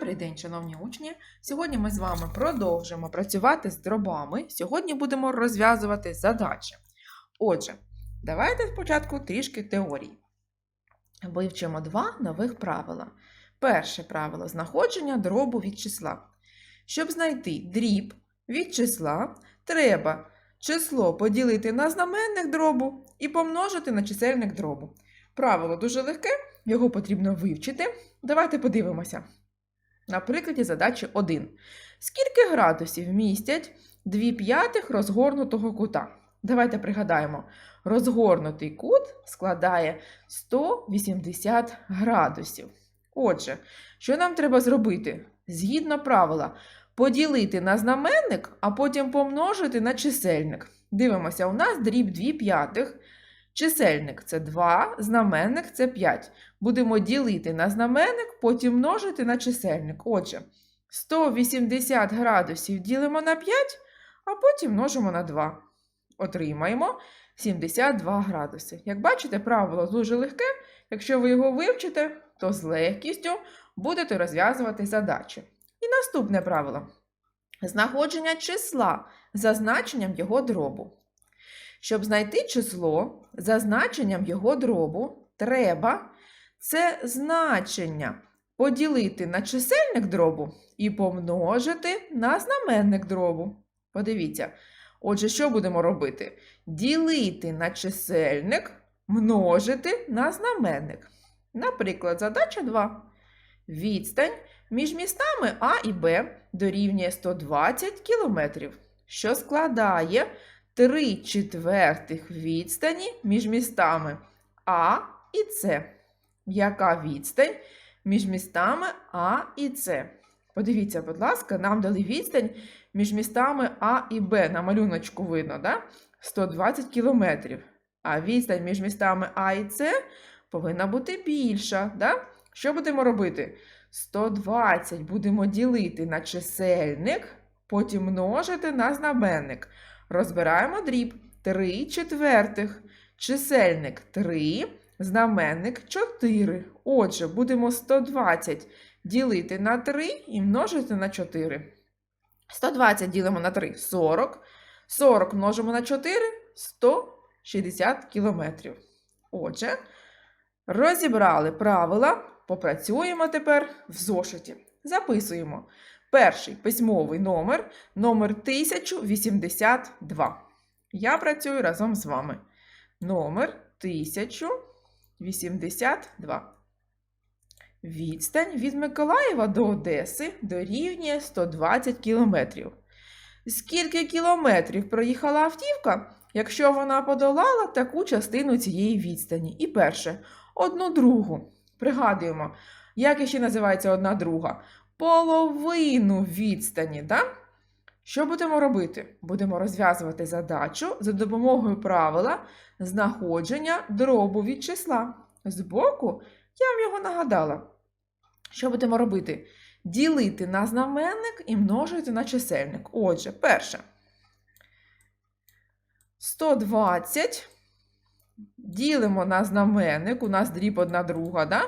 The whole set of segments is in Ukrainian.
Добрий день, шановні учні! Сьогодні ми з вами продовжимо працювати з дробами. Сьогодні будемо розв'язувати задачі. Отже, давайте спочатку трішки теорії. Вивчимо два нових правила. Перше правило знаходження дробу від числа. Щоб знайти дріб від числа, треба число поділити на знаменник дробу і помножити на чисельник дробу. Правило дуже легке, його потрібно вивчити. Давайте подивимося. На прикладі задачі 1. Скільки градусів містять 2 п'ятих розгорнутого кута? Давайте пригадаємо, розгорнутий кут складає 180 градусів. Отже, що нам треба зробити? Згідно правила, поділити на знаменник, а потім помножити на чисельник. Дивимося, у нас дріб 2 п'ятих. Чисельник це 2, знаменник це 5. Будемо ділити на знаменник, потім множити на чисельник. Отже, 180 градусів ділимо на 5, а потім множимо на 2. Отримаємо 72 градуси. Як бачите, правило дуже легке. Якщо ви його вивчите, то з легкістю будете розв'язувати задачі. І наступне правило: знаходження числа за значенням його дробу. Щоб знайти число за значенням його дробу, треба це значення поділити на чисельник дробу і помножити на знаменник дробу. Подивіться. Отже, що будемо робити? Ділити на чисельник, множити на знаменник. Наприклад, задача 2. Відстань між містами А і Б дорівнює 120 км, що складає 3 четвертих відстані між містами А і С. Яка відстань між містами А і С? Подивіться, будь ласка, нам дали відстань між містами А і Б. На малюночку видно, да? 120 кілометрів. А відстань між містами А і С повинна бути більша. Да? Що будемо робити? 120 будемо ділити на чисельник, потім множити на знаменник. Розбираємо дріб 3 четвертих. Чисельник 3, знаменник 4. Отже, будемо 120 ділити на 3 і множити на 4. 120 ділимо на 3 40. 40 множимо на 4 160 кілометрів. Отже, розібрали правила, попрацюємо тепер в зошиті. Записуємо. Перший письмовий номер номер 1082. Я працюю разом з вами. Номер 1082. Відстань від Миколаєва до Одеси дорівнює 120 кілометрів. Скільки кілометрів проїхала автівка, якщо вона подолала таку частину цієї відстані? І перше, одну другу. Пригадуємо, як ще називається одна друга? Половину відстані, так? Що будемо робити? Будемо розв'язувати задачу за допомогою правила знаходження дробу від числа. Збоку я вам його нагадала. Що будемо робити? Ділити на знаменник і множити на чисельник. Отже, перше. 120 ділимо на знаменник, у нас дріб одна друга, да?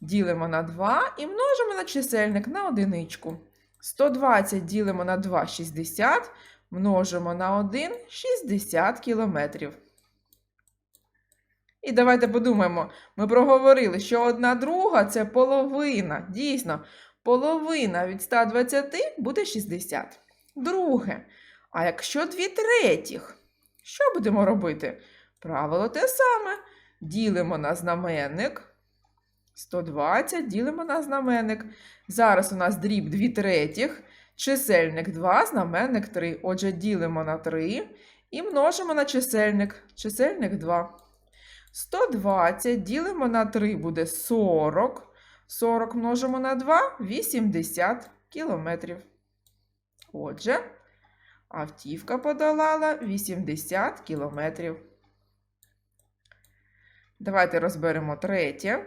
Ділимо на 2 і множимо на чисельник на одиничку. 120 ділимо на 2 60, множимо на 1 60 кілометрів. І давайте подумаємо, ми проговорили, що одна друга це половина. Дійсно, половина від 120 буде 60. Друге. А якщо 2 третіх, що будемо робити? Правило те саме. Ділимо на знаменник. 120 ділимо на знаменник. Зараз у нас дріб 2 третіх, чисельник 2, знаменник 3. Отже, ділимо на 3 і множимо на чисельник. Чисельник 2. 120 ділимо на 3 буде 40. 40 множимо на 2 80 кілометрів. Отже, автівка подолала 80 кілометрів. Давайте розберемо третє.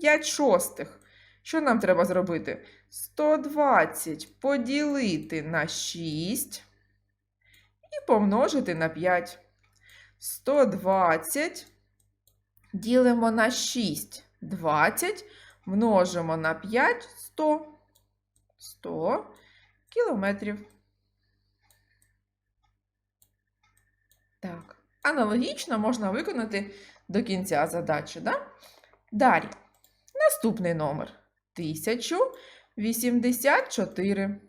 5 шостих. Що нам треба зробити? 120 поділити на 6 і помножити на 5. 120 ділимо на 6 20, множимо на 5 100. 100 кілометрів. Так, аналогічно можна виконати до кінця задачі, да? Далі. Наступний номер 1084.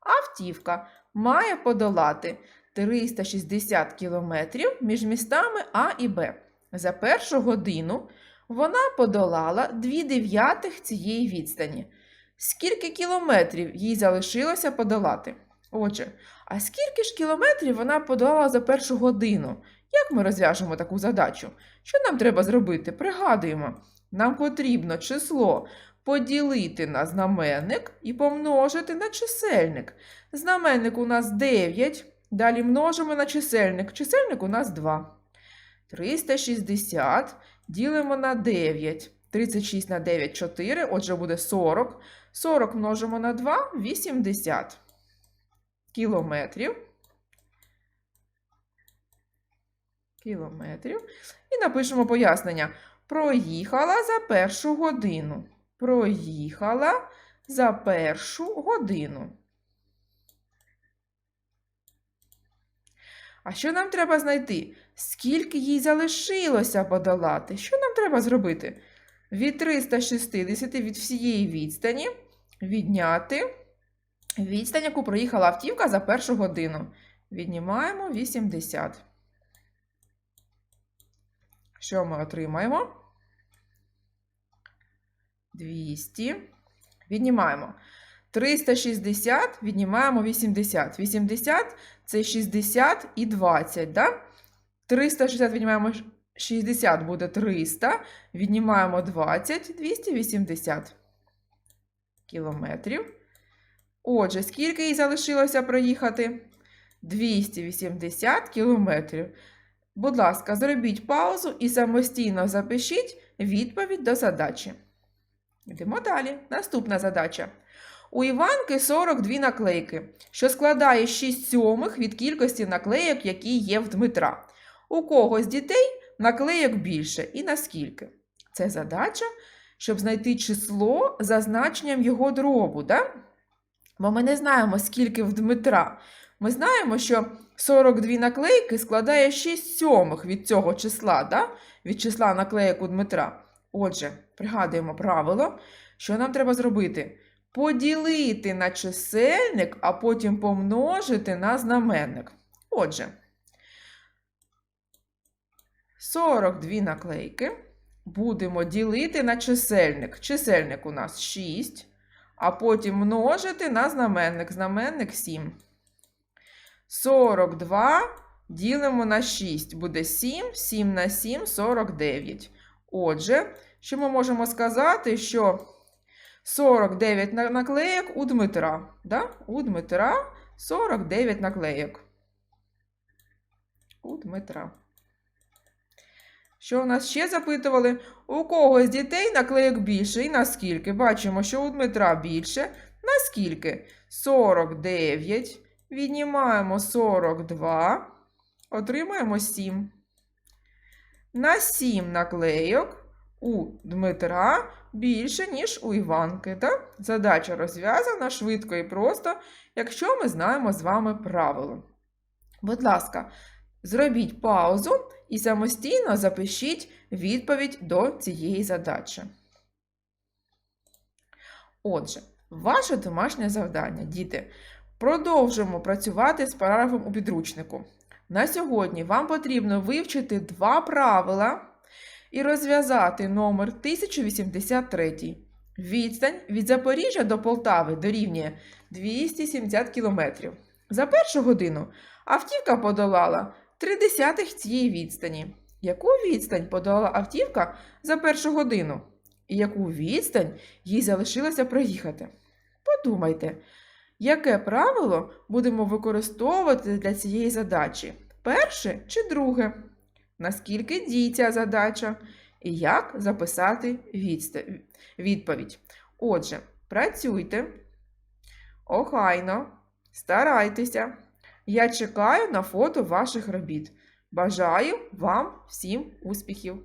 Автівка має подолати 360 кілометрів між містами А і Б. За першу годину вона подолала 2 дев'ятих цієї відстані. Скільки кілометрів їй залишилося подолати? Отже, а скільки ж кілометрів вона подолала за першу годину? Як ми розв'яжемо таку задачу? Що нам треба зробити? Пригадуємо, нам потрібно число поділити на знаменник і помножити на чисельник. Знаменник у нас 9, далі множимо на чисельник. Чисельник у нас 2. 360 ділимо на 9. 36 на 9 4, отже буде 40. 40 множимо на 2 80 кілометрів. Кілометрів. І напишемо пояснення. Проїхала за першу годину. Проїхала за першу годину. А що нам треба знайти? Скільки їй залишилося подолати? Що нам треба зробити? Від 360 від всієї відстані відняти відстань, яку проїхала автівка за першу годину. Віднімаємо 80. Що ми отримаємо? 200. Віднімаємо. 360, віднімаємо 80. 80 це 60 і 20, да? 360 віднімаємо 60 буде 300. Віднімаємо 20, 280 кілометрів. Отже, скільки їй залишилося проїхати? 280 кілометрів. Будь ласка, зробіть паузу і самостійно запишіть відповідь до задачі. Йдемо далі. Наступна задача. У Іванки 42 наклейки, що складає 6 сьомих від кількості наклейок, які є в Дмитра. У кого з дітей наклейок більше і наскільки? Це задача, щоб знайти число за значенням його дробу. Да? Бо ми не знаємо, скільки в Дмитра. Ми знаємо, що 42 наклейки складає 6 сьомих від цього числа, да? від числа наклейок у Дмитра. Отже, пригадуємо правило, що нам треба зробити? Поділити на чисельник, а потім помножити на знаменник. Отже, 42 наклейки будемо ділити на чисельник. Чисельник у нас 6, а потім множити на знаменник. Знаменник 7. 42 ділимо на 6. Буде 7, 7 на 7 49. Отже, що ми можемо сказати, що 49 наклеєк у Дмитра. Да? У Дмитра 49 наклеєк. У Дмитра. Що у нас ще запитували? У кого з дітей наклеєк більше і наскільки? Бачимо, що у Дмитра більше. Наскільки? 49. Віднімаємо 42. Отримаємо 7. На 7 наклейок у Дмитра більше, ніж у Іванки. Так? Задача розв'язана швидко і просто, якщо ми знаємо з вами правило. Будь ласка, зробіть паузу і самостійно запишіть відповідь до цієї задачі. Отже, ваше домашнє завдання, діти. Продовжимо працювати з параграфом у підручнику. На сьогодні вам потрібно вивчити два правила і розв'язати номер 1083. Відстань від Запоріжжя до Полтави дорівнює 270 км. За першу годину автівка подолала 3 десятих цієї відстані. Яку відстань подолала автівка за першу годину? І яку відстань їй залишилося проїхати? Подумайте, яке правило будемо використовувати для цієї задачі? Перше чи друге? Наскільки дій ця задача? І як записати відповідь? Отже, працюйте, охайно, старайтеся. Я чекаю на фото ваших робіт. Бажаю вам всім успіхів!